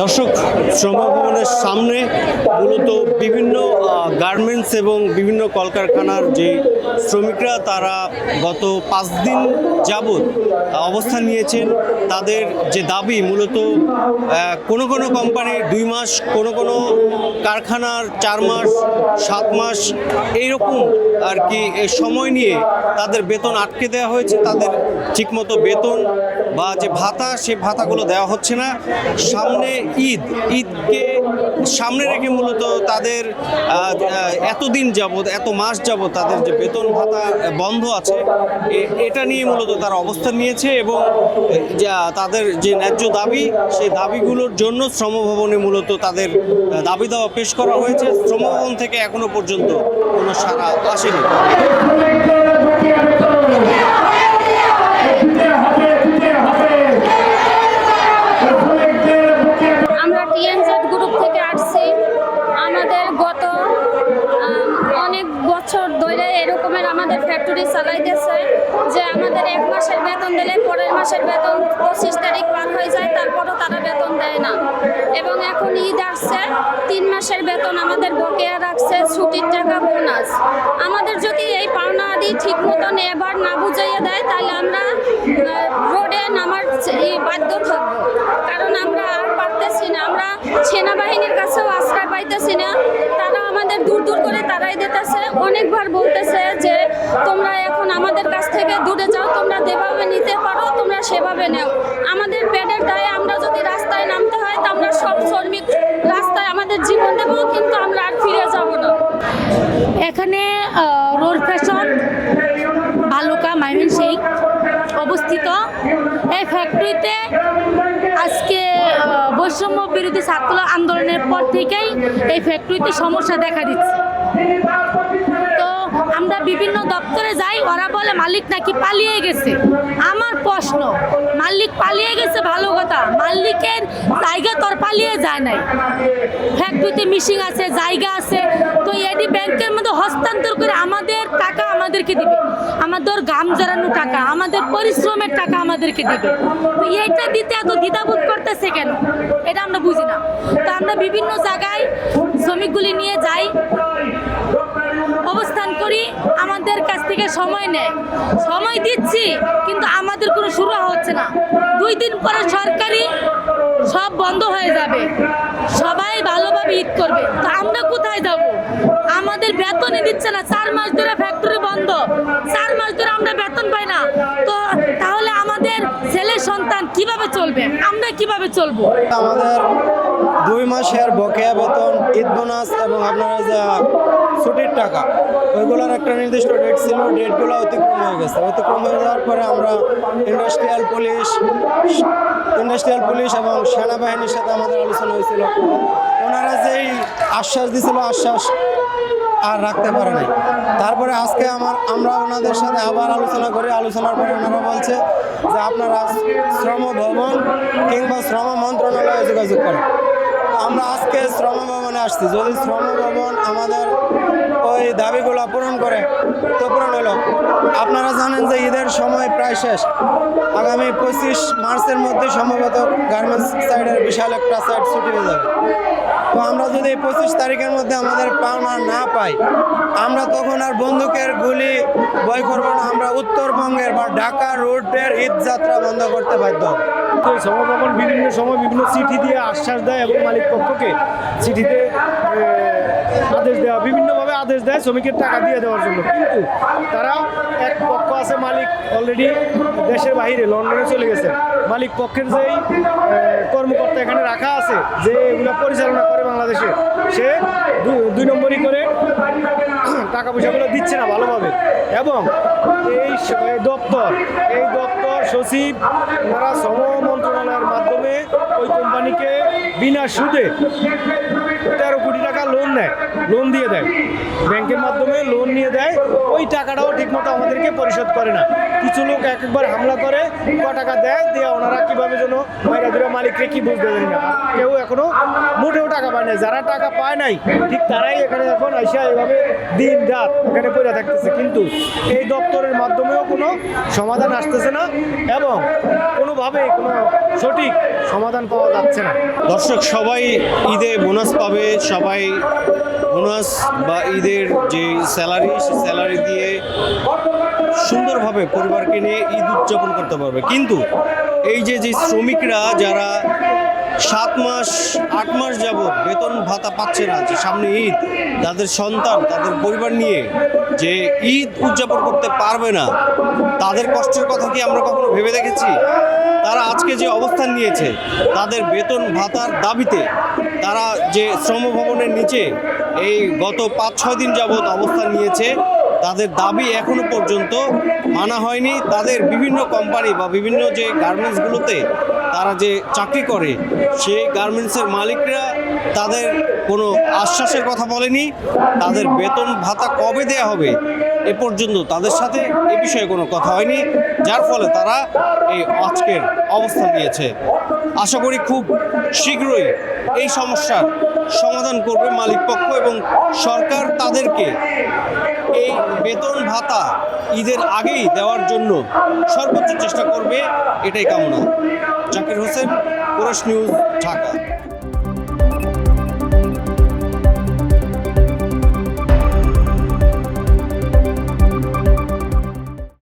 দর্শক শ্রম ভবনের সামনে মূলত বিভিন্ন গার্মেন্টস এবং বিভিন্ন কলকারখানার যে শ্রমিকরা, তারা গত পাঁচ দিন যাবৎ অবস্থান নিয়েছেন। তাদের যে দাবি, মূলত কোনো কোনো কোম্পানির দুই মাস, কোনো কোনো কারখানার চার মাস, সাত মাস, এইরকম আর কি সময় নিয়ে তাদের বেতন আটকে দেওয়া হয়েছে, তাদের ঠিকমতো বেতন বা যে ভাতা, সে ভাতাগুলো দেওয়া হচ্ছে না। সামনে ঈদ, ঈদকে সামনে রেখে মূলত তাদের এতদিন যাবৎ, এত মাস যাবৎ তাদের যে বেতন ভাতা বন্ধ আছে এটা নিয়ে মূলত তারা অবস্থান নিয়েছে এবং তাদের যে ন্যায্য দাবি, সেই দাবিগুলোর জন্য শ্রমভবনে মূলত তাদের দাবি দাওয়া পেশ করা হয়েছে। শ্রমভবন থেকে এখনও পর্যন্ত কোনো সাড়া আসেনি। আমরা বছর ধরে এরকমের আমাদের ফ্যাক্টরি চালাইতেছে যে আমাদের এক মাসের বেতন দিলে পরের মাসের বেতন পঁচিশ তারিখ পার হয়ে যায়, তারপরও তারা বেতন দেয় না। এবং এখন ঈদ আসছে, তিন মাসের বেতন আমাদের বকেয়া রাখছে, ছুটির টাকা বোনাস। আমাদের যদি এই পাওনা আদি ঠিক মতন এবার না বুঝাইয়া দেয়, তাহলে আমরা রোডে নামার বাধ্য থাকব। কারণ আমরা আর পারতেছি না। আমরা সেনাবাহিনীর কাছেও আশ্রয় পাইতেছি না। তারা আমাদের দূর দূর করে তারাই দিতেছে। অনেকবার বলতেছে যে, তোমরা এখন আমাদের কাছ থেকে দূরে যাও, তোমরা যেভাবে নিতে পারো, তোমরা সেভাবে নেও। আমাদের পেটের দায়ে আমরা যদি রাস্তায় নামতে হয়, তা আমরা সব শ্রমিক রাস্তায় আমাদের জীবন দেবো, কিন্তু আমরা আর ফিরে যাব না। এখানে road fashion, Bhaluka, Mymensingh অবস্থিত। এই ফ্যাক্টরিতে আজকে বৈষম্য বিরোধী ছাত্র আন্দোলনের পর থেকেই এই ফ্যাক্টরিতে সমস্যা দেখা দিচ্ছে। আমরা বিভিন্ন দপ্তরে যাই, ওরা বলে, মালিক নাকি পালিয়ে গেছে? আমার প্রশ্ন, মালিক পালিয়ে গেছে? ভালো কথা। মালিকের জায়গা তোর পালিয়ে যায় নাই। ফ্যাক্টরিতে মিশিং আছে, জায়গা আছে। তো এটি ব্যাংকের মধ্যে হস্তান্তর করে আমাদের টাকা আমাদেরকে দিবে। আমাদের গাম জড়ানো টাকা, আমাদের পরিশ্রমের টাকা আমাদেরকে দিবে। তো এইটা দিতে এত দ্বিধাবোধ করতেছে কেন? এটা আমরা বুঝি না। তো আমরা বিভিন্ন জায়গায় শ্রমিকগুলি নিয়ে যাই। অবস্থান করি আমাদের কাছ থেকে সময় নেয়। সময় দিচ্ছি, কিন্তু আমাদের কোনো শুরু হচ্ছে না। দুই দিন পরে সরকারি সব বন্ধ হয়ে যাবে। সবাই ভালোভাবে ঈদ করবে। তো আমরা কোথায় যাব? আমাদের বেতনই দিচ্ছে না। চার মাস ধরে ফ্যাক্টরি বন্ধ। চার মাস ধরে আমরা বেতন পাই না। তো তাহলে আমাদের ছেলে সন্তান কীভাবে চলবে? আমরা কীভাবে চলবো? আমাদের দুই মাসের বকেয়া বেতন, ঈদ বোনাস এবং আপনার যে ছুটির টাকা, ওইগুলোর একটা নির্দিষ্ট ডেট ছিল ডেটগুলো অতিক্রম হয়ে গেছে। অতিক্রম হয়ে যাওয়ার পরে আমরা ইন্ডাস্ট্রিয়াল পুলিশ ইন্ডাস্ট্রিয়াল পুলিশ এবং সেনাবাহিনীর সাথে আমাদের আলোচনা হয়েছিল। ওনারা যেই আশ্বাস দিছিল, আশ্বাস আর রাখতে পারে নাই। তারপরে আজকে আমার, আমরা ওনাদের সাথে আবার আলোচনা করি। আলোচনার পরে ওনারা বলছে যে আপনারা শ্রম ভবন কিংবা শ্রম মন্ত্রণালয়ে যোগাযোগ করেন। আমরা আজকে শ্রম ভবনে আসছি। যদি শ্রম ভবন আমাদের ওই দাবিগুলো পূরণ করে, তো পূরণ হলো। আপনারা জানেন যে ঈদের সময় প্রায় শেষ। আগামী পঁচিশ মার্চের মধ্যে সম্ভবত গার্মেন্টস সাইডের বিশাল একটা সাইড ছুটি হয়ে যাবে। তো আমরা যদি এই পঁচিশ তারিখের মধ্যে আমাদের পাওনা না পাই, আমরা তখন আর বন্দুকের গুলি বই করব না। আমরা উত্তরবঙ্গের বা ঢাকা রোডের ঈদ যাত্রা বন্ধ করতে বাধ্য। তো সমভবন বিভিন্ন সময় বিভিন্ন চিঠি দিয়ে আশ্বাস দেয় এবং মালিক পক্ষকে। চিঠিতে আহ, আদেশ দেওয়া বিভিন্নভাবে আদেশ দেয় শ্রমিকের টাকা দিয়ে দেওয়ার জন্য। কিন্তু তারা এক পক্ষ আছে মালিক অলরেডি দেশের বাইরে লন্ডনে চলে গেছে। মালিক পক্ষের যেই কর্মকর্তা এখানে রাখা আছে, যে এগুলো পরিচালনা করে বাংলাদেশে, সে দুই নম্বরই করে টাকা পয়সাগুলো দিচ্ছে না ভালোভাবে। এবং এই দপ্তর এই দপ্তর সচিব, ওনারা শ্রম মন্ত্রণালয়ের মাধ্যমে ওই কোম্পানিকে বিনা সুদে তেরো কোটি টাকা লোন দেয় লোন দিয়ে দেয়। ব্যাংকের মাধ্যমে লোন নিয়ে দেয়। টাকাটাও ঠিকমতো আমাদেরকে পরিশোধ করে না। কিছু লোক এক একবার হামলা করে ক টাকা দেয়, দিয়ে ওনারা কীভাবে যেন মাইরা ধরে মালিককে কি বুঝতে পারি না। কেউ এখনও মোটেও টাকা পায় না যারা টাকা পায় নাই, ঠিক তারাই এখানে এখন আইসা এইভাবে দিন রাত এখানে পড়ে থাকতেছে। কিন্তু এই দপ্তরের মাধ্যমেও কোনো সমাধান আসতেছে না এবং কোনোভাবেই কোনো সঠিক সমাধান পাওয়া যাচ্ছে না। দর্শক, সবাই ঈদে বোনাস পাবে। সবাই বোনাস বা ঈদের যে স্যালারি, সেই স্যালারি দিয়ে সুন্দরভাবে পরিবারকে নিয়ে ঈদ উদযাপন করতে পারবে। কিন্তু এই যে যে শ্রমিকরা যারা সাত মাস, আট মাস যাবৎ বেতন ভাতা পাচ্ছে না, যে সামনে ঈদ, তাদের সন্তান, তাদের পরিবার নিয়ে যে ঈদ উদযাপন করতে পারবে না, তাদের কষ্টের কথা কি আমরা কখনো ভেবে দেখেছি? তারা আজকে যে অবস্থান নিয়েছে, তাদের বেতন ভাতার দাবিতে তারা যে শ্রম ভবনের নিচে এই গত পাঁচ ছয় দিন যাবৎ অবস্থান নিয়েছে। তাদের দাবি এখনও পর্যন্ত মানা হয়নি। তাদের বিভিন্ন কোম্পানি বা বিভিন্ন যে গার্মেন্টসগুলোতে তারা যে চাকরি করে, সেই গার্মেন্টসের মালিকরা তাদের কোনো আশ্বাসের কথা বলেনি। তাদের বেতন ভাতা কবে দেয়া হবে এ পর্যন্ত তাদের সাথে এ বিষয়ে কোনো কথা হয়নি, যার ফলে তারা এই আজকের অবস্থান নিয়েছে। আশা করি খুব শীঘ্রই এই সমস্যার সমাধান করবে মালিক পক্ষ এবং সরকার তাদেরকে এই বেতন ভাতা ঈদের আগেই দেওয়ার জন্য সর্বোচ্চ চেষ্টা করবে, এটাই কামনা। জাকির হোসেন কোরস নিউজ ঢাকা।